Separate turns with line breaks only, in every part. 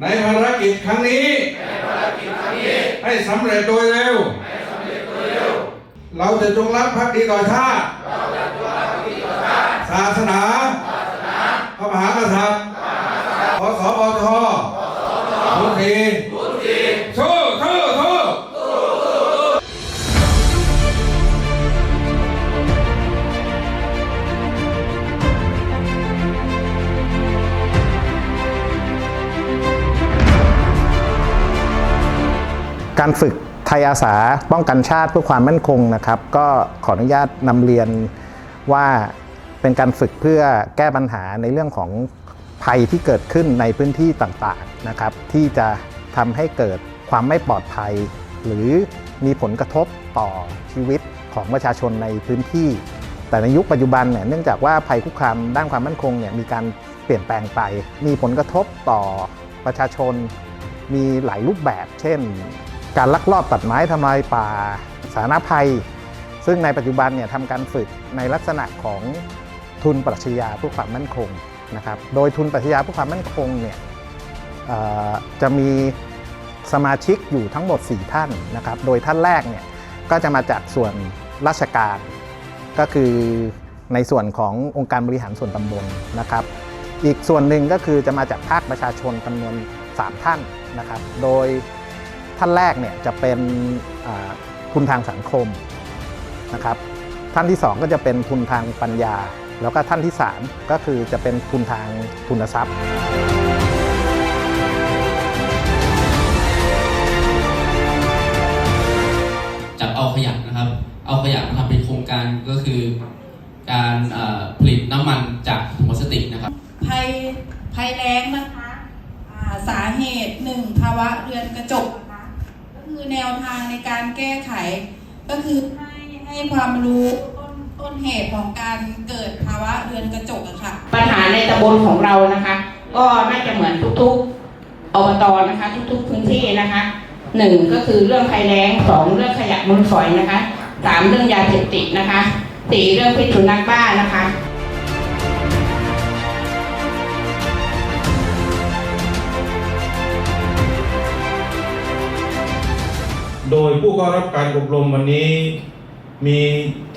ในภารกิจครั้งนี้ ให้สำเร็จโดยเร็ว เราจะจงรักภักดีต่อชาติ ศาสนา พระมหากษัตริย์ กา
รฝึกไทยอาสาป้องกันชาติเพื่อความมั่นคงนะครับ ก็ขออนุญาตนำเรียนว่าเป็นการฝึกเพื่อแก้ปัญหาในเรื่องของภัยที่เกิดขึ้นในพื้นที่ต่างๆนะครับ ที่จะทำให้เกิดความไม่ปลอดภัย หรือมีผลกระทบต่อชีวิตของประชาชนในพื้นที่ แต่ในยุคปัจจุบันเนี่ยเนื่องจากว่าภัยคุกคามด้านความมั่นคงเนี่ยมีการเปลี่ยนแปลงไป มีผลกระทบต่อประชาชนมีหลายรูปแบบ เช่น การลักลอบตัดไม้ทำลายป่าสาธารณภัย ซึ่งในปัจจุบันเนี่ยทำการฝึกในลักษณะของทุนปรัชญาเพื่อความมั่นคงนะครับโดยทุนปรัชญาเพื่อความมั่นคงเนี่ยจะมีสมาชิกอยู่ทั้งหมด 4 ท่านนะครับโดยท่านแรกเนี่ยก็จะมาจากส่วนราชการ ก็คือในส่วนขององค์การบริหารส่วนตำบลนะครับ อีกส่วนหนึ่งก็คือจะมาจากภาคประชาชนจำนวน 3 ท่านนะครับ โดย ท่านแรกเนี่ยจะเป็นอ่าทุนทางสังคมนะครับท่านที่ 2 ก็จะเป็นทุนทางปัญญา แล้วก็ท่านที่ 3 ก็คือจะเป็นทุนทางทุนทรัพย์
จากเอาขยะนะครับ เอาขยะมาทำเป็นโครงการก็คือการเอ่อผลิตน้ำมันจากถุงพลาสติกนะครับ
ภัยภัยแล้งนะคะอ่าสาเหตุหนึ่งภาวะเรือนกระจกนะ คือแนวทางในการแก้ไข ก็คือให้ให้ความรู้ต้นต้นเหตุของการเกิดภาวะเรือนกระจกอะค่ะ
ปัญหาในตำบลของเรานะคะ ก็น่าจะเหมือนทุกๆอบตนะคะ ทุกๆพื้นที่นะคะหนึ่งก็คือเรื่องภัยแล้งสองเรื่องขยะมูลฝอยนะคะสามเรื่องยาเสพติดนะคะสี่เรื่องพิษสุนัขบ้านะคะ
โดยผู้เข้ารับการอบรมวันนี้มี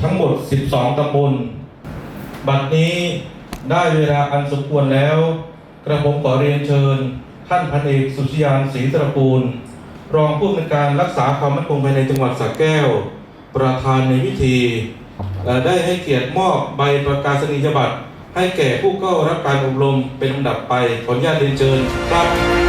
ทั้งหมด 12 ตำบล บัดนี้ได้เวลาอันสมควรแล้ว กระผมขอเรียนเชิญ ท่านพันเอกสุชยานศรีตระกูล รองผู้อำนวยการรักษาความมั่นคงภายในจังหวัดสระแก้ว ประธานในพิธี ได้ให้เกียรติมอบใบประกาศนียบัตรให้แก่ผู้เข้ารับการอบรมเป็นลำดับไปขออนุญาตเรียนเชิญครับ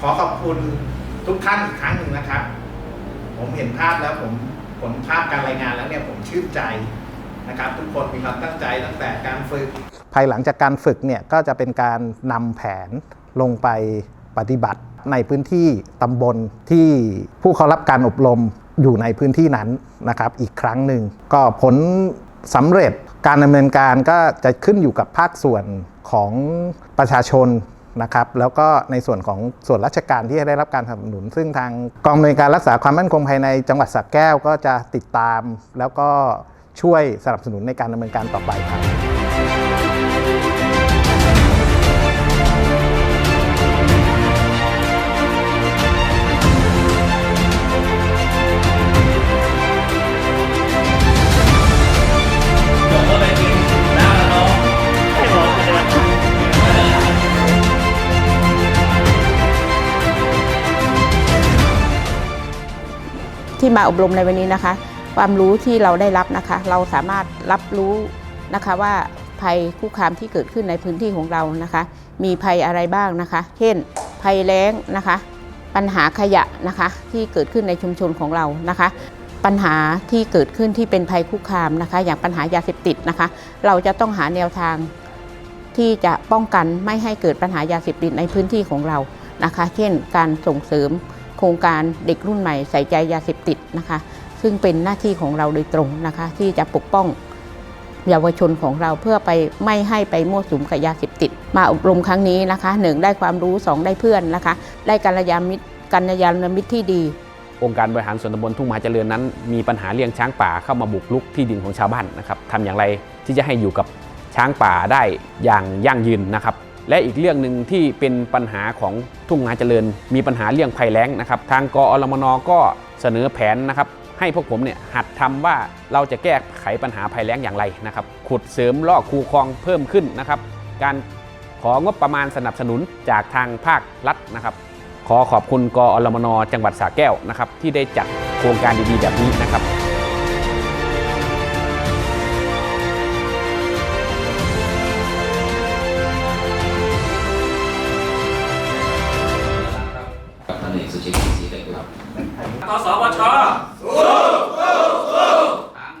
ขอขอบคุณทุกท่านอีกครั้งหนึ่งนะครับ ผมเห็นภาพแล้วผมผลภาพการรายงานแล้วเนี่ยผมชื่นใจนะครับ ทุกคนมีความตั้งใจตั้งแต่การฝึก
ภายหลังจากการฝึกเนี่ยก็จะเป็นการนำแผนลงไปปฏิบัติในพื้นที่ตำบลที่ผู้เข้ารับการอบรมอยู่ในพื้นที่นั้นนะครับ อีกครั้งหนึ่งก็ผลสำเร็จการดำเนินการก็จะขึ้นอยู่กับภาคส่วนของประชาชน นะครับแล้วก็ในส่วนของส่วนราชการที่ได้รับการสนับสนุน ซึ่งทางกองอำนวยการรักษาความมั่นคงภายในจังหวัดสระแก้วก็จะติดตาม แล้วก็ช่วยสนับสนุนในการดำเนินการต่อไปครับ
ที่มาอบรมในวันนี้นะคะ ความรู้ที่เราได้รับนะคะ เราสามารถรับรู้นะคะว่าภัยคุกคามที่เกิดขึ้นในพื้นที่ของเรานะคะ มีภัยอะไรบ้างนะคะ เช่น ภัยแล้งนะคะ ปัญหาขยะนะคะที่เกิดขึ้นในชุมชนของเรานะคะ ปัญหาที่เกิดขึ้นที่เป็นภัยคุกคามนะคะ อย่างปัญหายาเสพติดนะคะ เราจะต้องหาแนวทางที่จะป้องกันไม่ให้เกิดปัญหายาเสพติดในพื้นที่ของเรานะคะ เช่น การส่งเสริม โครงการเด็กรุ่นใหม่ใส่ใจยาเสพติดนะคะ ซึ่งเป็นหน้าที่ของเราโดยตรงนะคะ ที่จะปกป้องเยาวชนของเราเพื่อไปไม่ให้ไปมั่วสุมกับยาเสพติด มาอบรมครั้งนี้นะคะหนึ่งได้ความรู้สองได้เพื่อนนะคะ ได้กัลยามิตรกัลยาณมิตรที่ดี
องค์การบริหารส่วนตำบลทุ่งมหาเจริญนั้น มีปัญหาเลี้ยงช้างป่าเข้ามาบุกรุกที่ดินของชาวบ้านนะครับทำอย่างไรที่จะให้อยู่กับช้างป่าได้อย่างยั่งยืนนะครับ และอีกเรื่องหนึ่งที่เป็นปัญหาของทุ่งมหาเจริญ มีปัญหาเรื่องภัยแล้งนะครับ ทางกอรมนก็เสนอแผนนะครับให้พวกผมเนี่ยหัดทำว่าเราจะแก้ไขปัญหาภัยแล้งอย่างไรนะครับ ขุดเสริมลอกคูคลองเพิ่มขึ้นนะครับ การของบประมาณสนับสนุนจากทางภาครัฐนะครับ ขอขอบคุณกอรมนจังหวัดสระแก้วนะครับที่ได้จัดโครงการดีๆแบบนี้นะครับ